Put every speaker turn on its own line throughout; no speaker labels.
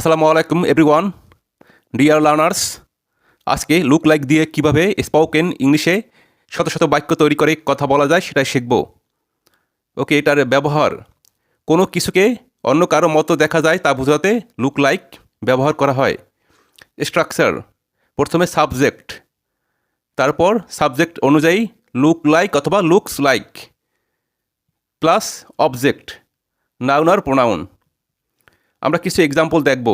আসসালামু আলাইকুম everyone dear learners আজকে লুক লাইক দিয়ে কীভাবে স্পোকেন ইংলিশে শত শত বাক্য তৈরি করে কথা বলা যায় সেটাই শিখব। ওকে এটার ব্যবহার। কোনো কিছুকে অন্য কারও মতো দেখা যায় তা বোঝাতে লুক লাইক ব্যবহার করা হয়। স্ট্রাকচার প্রথমে সাবজেক্ট তারপর সাবজেক্ট অনুযায়ী লুক লাইক অথবা looks like plus object noun আর প্রোনাউন আমরা কিছু এক্সাম্পল দেখব।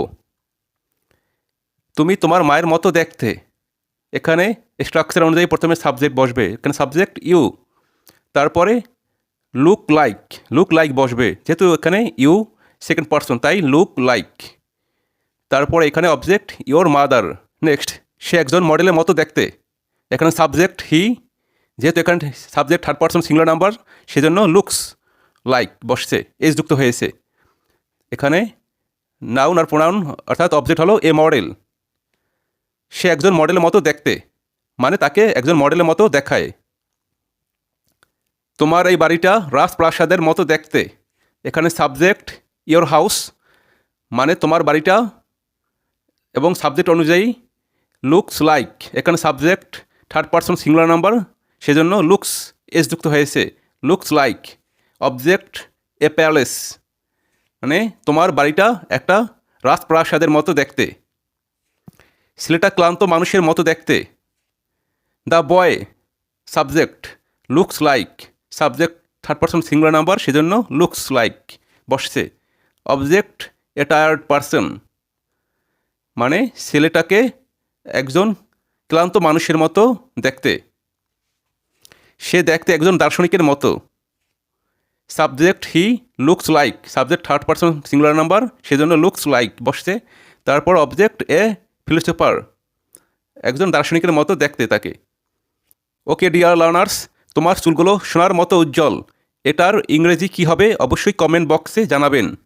তুমি তোমার মায়ের মতো দেখতে। এখানে স্ট্রাকচার অনুযায়ী প্রথমে সাবজেক্ট বসবে। এখানে সাবজেক্ট ইউ তারপরে লুক লাইক লুক লাইক বসবে। যেহেতু এখানে ইউ সেকেন্ড পার্সন তাই লুক লাইক তারপরে এখানে অবজেক্ট ইওর মাদার নেক্সট সে একজন মডেলের মতো দেখতে। এখানে সাবজেক্ট হি যেহেতু এখানে subject third person singular number সেজন্য লুকস লাইক বসছে এজ যুক্ত হয়েছে। এখানে নাউন আর প্রোনাউন অর্থাৎ অবজেক্ট হলো এ মডেল। সে একজন মডেলের মতো দেখতে মানে তাকে একজন মডেলের মতো দেখায়। তোমার এই বাড়িটা রাজপ্রাসাদের মতো দেখতে। এখানে সাবজেক্ট ইয়োর হাউস মানে তোমার বাড়িটা, এবং সাবজেক্ট অনুযায়ী লুকস লাইক। এখানে subject third person singular number, সেজন্য লুকস এস যুক্ত হয়েছে। Looks like. Object a palace. মানে তোমার বাড়িটা একটা রাজপ্রাসাদের মতো দেখতে। ছেলেটা ক্লান্ত মানুষের মতো দেখতে। The boy subject looks like subject third person singular number সেজন্য লুকস লাইক বসছে। অবজেক্ট এ টায়ার্ড পার্সন মানে ছেলেটাকে একজন ক্লান্ত মানুষের মতো দেখতে। সে দেখতে একজন দার্শনিকের মতো। Subject he looks like. Subject third person singular number সেই জন্য লুকস লাইক বসছে। তারপর অবজেক্ট এ ফিলোসোফার। একজন দার্শনিকের মতো দেখতে তাকে। ওকে, ডিয়ার লার্নার্স, তোমার চুলগুলো শোনার মতো উজ্জ্বল। এটার ইংরেজি কি হবে? অবশ্যই কমেন্ট বক্সে জানাবেন।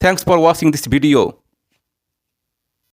Thanks for watching this video.